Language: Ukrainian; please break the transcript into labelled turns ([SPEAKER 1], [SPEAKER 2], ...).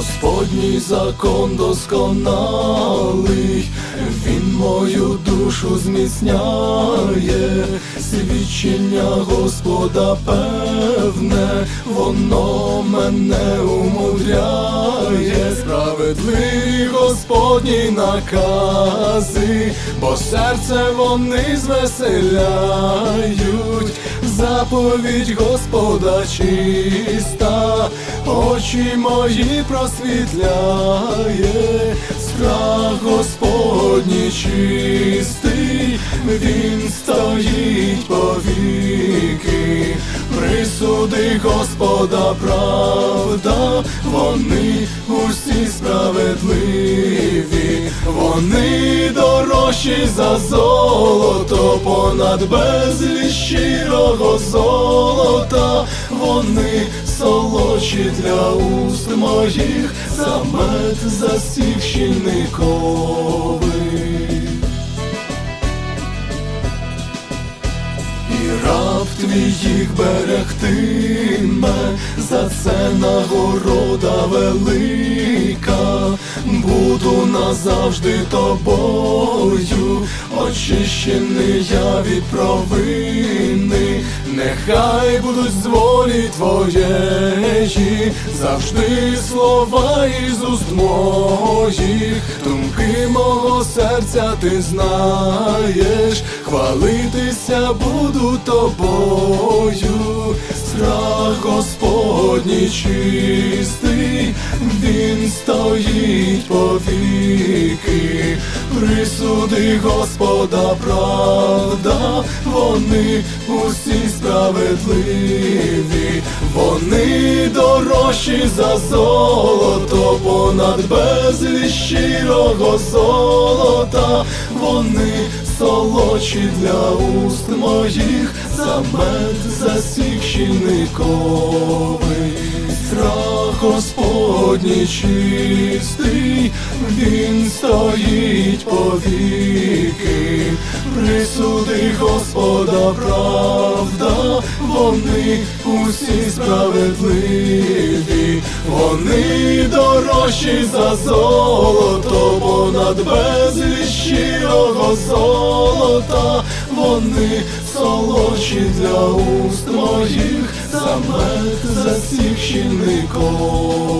[SPEAKER 1] Господній закон досконалий, Він мою душу зміцняє, свідчення Господа певне, воно мене умудряє, справедливі Господні накази, бо серце вони звеселяють, заповідь Господа чиста, очі мої просвітляє, страх Господній чистий, він стоїть повіки, присуди Господа правда, вони усі справедливі, вони дорожчі за золото, понад безліч щирого золота, вони солодші для уст моїх, за мед засів раб їх берегтиме, за це нагорода велика, буду назавжди тобою, очищений я від провини, нехай будуть з волі твоєї, завжди слова із уст моїх, думки мого серця ти знаєш, хвалитися буду тобою, страх Господній чистий, він стоїть повіки, присуди Господа правда, вони усі справедливі, вони дорожчі за золото, понад безліч щирого золота, вони солодші для уст моїх, за мед засік щільниковий, страх Господній чистий, він стоїть повіки, присуди Господа правда, вони усі справедливі, вони дорожчі за золото, понад безліч щирого золота, вони солодші для уст моїх, за мед засік щільниковий.